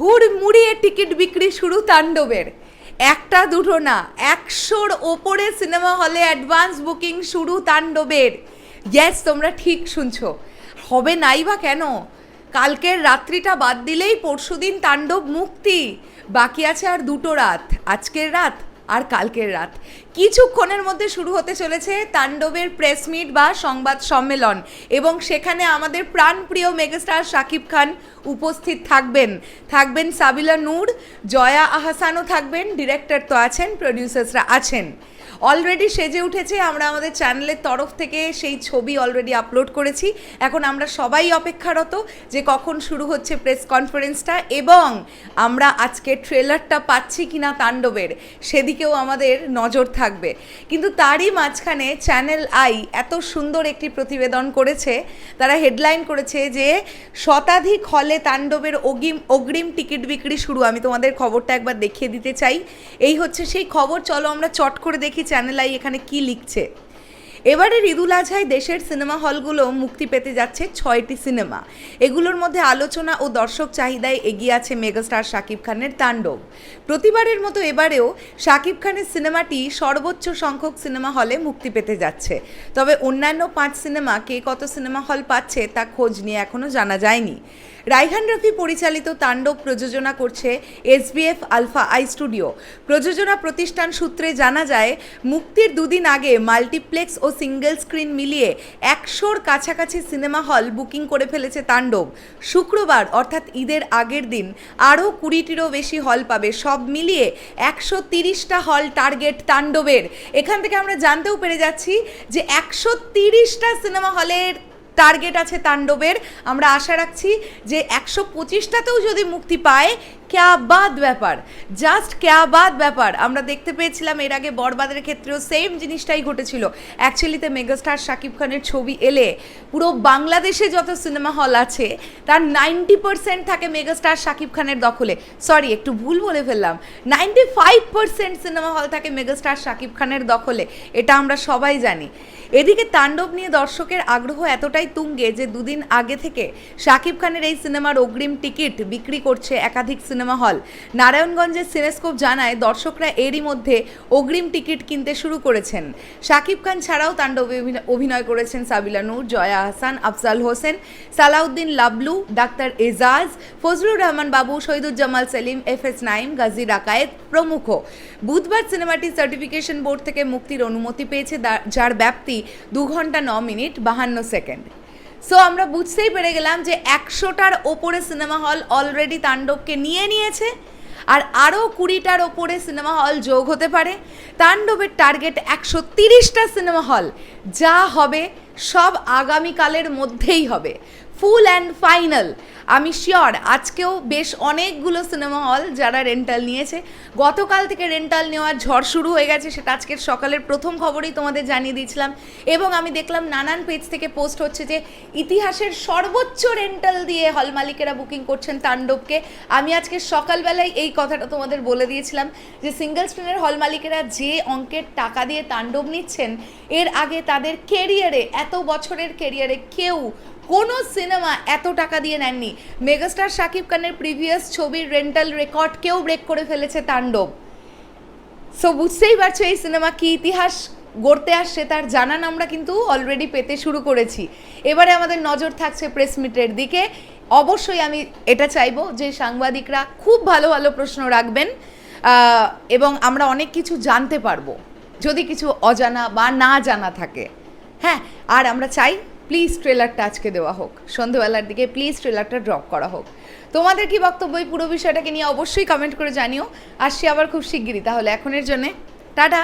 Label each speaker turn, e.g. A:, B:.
A: হুড়মুড়িয়ে টিকিট বিক্রি শুরু তাণ্ডবের। একটা দুটো না, একশোর ওপরে সিনেমা হলে অ্যাডভান্স বুকিং শুরু তাণ্ডবের। গ্যাস তোমরা ঠিক শুনছ। হবে নাই বা কেন? কালকের রাত্রিটা বাদ দিলেই পরশুদিন তাণ্ডব মুক্তি। বাকি আছে আর দুটো রাত। আজকের রাত আর কালকের রাত। কিছুক্ষণের মধ্যে শুরু হতে চলেছে তাণ্ডবের প্রেস মিট বা সংবাদ সম্মেলন এবং সেখানে আমাদের প্রাণপ্রিয় মেগাস্টার শাকিব খান উপস্থিত থাকবেন। থাকবেন সাবিলা নূর, জয়া আহসানও থাকবেন, ডিরেক্টর তো আছেন প্রডিউসার্সরা আছেন। অলরেডি সেজে উঠেছে, আমরা আমাদের চ্যানেলের তরফ থেকে সেই ছবি অলরেডি আপলোড করেছি। এখন আমরা সবাই অপেক্ষারত যে কখন শুরু হচ্ছে প্রেস কনফারেন্সটা এবং আমরা আজকে ট্রেলারটা পাচ্ছি কিনা তাণ্ডবের, সেদিকেও আমাদের নজর থাকবে। কিন্তু তারই মাঝখানে চ্যানেল আই এত সুন্দর একটি প্রতিবেদন করেছে, তারা হেডলাইন করেছে যে শতাধিক হলে তাণ্ডবের অগ্রিম অগ্রিম টিকিট বিক্রি শুরু। আমি তোমাদের খবরটা একবার দেখিয়ে দিতে চাই। এই হচ্ছে সেই খবর, চলো আমরা চট করে দেখি চ্যানেল আই এখানে কি লিখছে? এবারের ঈদুল আজহায় দেশের সিনেমা হলগুলো মুক্তি পেতে যাচ্ছে ছয়টি সিনেমা। এগুলোর মধ্যে আলোচনা ও দর্শক চাহিদায় এগিয়ে আছে মেগাস্টার শাকিব খানের তাণ্ডব। প্রতিবারের মতো এবারেও শাকিব খানের সিনেমাটি সর্বোচ্চ সংখ্যক সিনেমা হলে মুক্তি পেতে যাচ্ছে। তবে অন্যান্য পাঁচ সিনেমা কে কত সিনেমা হল পাচ্ছে তা খোঁজ নিয়ে এখনও জানা যায়নি। রাইহান রফি পরিচালিত তাণ্ডব প্রযোজনা করছে এসবিএফ আলফা আই স্টুডিও। প্রযোজনা প্রতিষ্ঠান সূত্রে জানা যায়, মুক্তির দুদিন আগে মাল্টিপ্লেক্স ও সিঙ্গেল স্ক্রিন মিলিয়ে একশোর কাছাকাছি সিনেমা হল বুকিং করে ফেলেছে তাণ্ডব। শুক্রবার, অর্থাৎ ঈদের আগের দিন, আরও কুড়িটিরও বেশি হল পাবে। সব মিলিয়ে একশো তিরিশটা হল টার্গেট তাণ্ডবের। এখান থেকে আমরা জানতেও পেরে যাচ্ছি যে একশো তিরিশটা সিনেমা হলের টার্গেট আছে তাণ্ডবের। আমরা আশা রাখছি যে একশো পঁচিশটাতেও যদি মুক্তি পায় ক্যাবাদ ব্যাপার? জাস্ট ক্যাবাদ ব্যাপার। আমরা দেখতে পেয়েছিলাম এর আগে বরবাদের ক্ষেত্রেও সেম জিনিসটাই ঘটেছিল। অ্যাকচুয়ালিতে মেগাস্টার শাকিব খানের ছবি এলে পুরো বাংলাদেশে যত সিনেমা হল আছে, তার নাইনটি পার্সেন্ট থাকে মেগাস্টার শাকিব খানের দখলে। সরি একটু ভুল বলে ফেললাম। Ninety five percent cinema hall থাকে মেগাস্টার শাকিব খানের দখলে। এটা আমরা সবাই জানি। এদিকে তাণ্ডব নিয়ে দর্শকের আগ্রহ এতটাই তুঙ্গে যে দুদিন আগে থেকে শাকিব খানের এই সিনেমার অগ্রিম টিকিট বিক্রি করছে একাধিক সিনেমা হল। নারায়ণগঞ্জের সিনেস্কোপ জানায়, দর্শকরা এরই মধ্যে অগ্রিম টিকিট কিনতে শুরু করেছেন। শাকিব খান ছাড়াও তাণ্ডবে অভিনয়- করেছেন Sabila Nur, Joya Ahsan Afzal Hossain, Salauddin Lablu, doctor Ejaz, Fazlur Rahman Babu, Shahiduzzaman Selim F S Naim, Gazi Rakayet প্রমুখ। বুধবার সিনেমাটি সার্টিফিকেশন বোর্ড থেকে মুক্তির অনুমতি পেয়েছে যার ব্যাপ্তি দু ঘণ্টা ন মিনিট বাহান্ন সেকেন্ড। সো আমরা বুঝতেই পেরে গেলাম যে একশোটার ওপরে সিনেমা হল অলরেডি তাণ্ডবকে নিয়ে নিয়েছে আর আরও কুড়িটার ওপরে সিনেমা হল যোগ হতে পারে। তাণ্ডবের টার্গেট একশো তিরিশটা সিনেমা হল। যা হবে সব আগামীকালের মধ্যেই হবে। Full and final. আমি শিওর, আজকেও বেশ অনেকগুলো সিনেমা হল যারা রেন্টাল নিয়েছে। গতকাল থেকে রেন্টাল নেওয়ার ঝড় শুরু হয়ে গেছে, সেটা আজকের সকালের প্রথম খবরই তোমাদের জানিয়ে দিয়েছিলাম। এবং আমি দেখলাম নানান পেজ থেকে পোস্ট হচ্ছে যে, ইতিহাসের সর্বোচ্চ রেন্টাল দিয়ে হল মালিকেরা বুকিং করছেন তাণ্ডবকে। আমি আজকে সকালবেলায় এই কথাটা তোমাদের বলে দিয়েছিলাম যে সিঙ্গেল স্ক্রিনের হল মালিকেরা যে অঙ্কের টাকা দিয়ে তাণ্ডব নিচ্ছেন, এর আগে তাদের কেরিয়ারে এত বছরের কেরিয়ারে কেউ কোনো সিনেমা এত টাকা দিয়ে নেননি। মেগাস্টার শাকিব খানের প্রিভিয়াস ছবির রেন্টাল রেকর্ড কেউ ব্রেক করে ফেলেছে তাণ্ডব। সো বুঝতেই পারছ এই সিনেমা কি ইতিহাস গড়তে আসছে তার জানান আমরা কিন্তু অলরেডি পেতে শুরু করেছি। এবারে আমাদের নজর থাকছে প্রেস মিটের দিকে। অবশ্যই আমি এটা চাইব যে সাংবাদিকরা খুব ভালো ভালো প্রশ্ন রাখবেন এবং আমরা অনেক কিছু জানতে পারব। যদি কিছু অজানা বা না জানা থাকে। হ্যাঁ আর আমরা চাই প্লিজ ট্রেলারটা আজকে দেওয়া হোক। সন্ধ্যেবেলার দিকে প্লিজ ট্রেলারটা ড্রপ করা হোক। তোমাদের কি বক্তব্য এই পুরো বিষয়টাকে নিয়ে অবশ্যই কমেন্ট করে জানিও। আসছি আবার খুব শিগগিরই, তাহলে এখনের জন্যে, টাটা!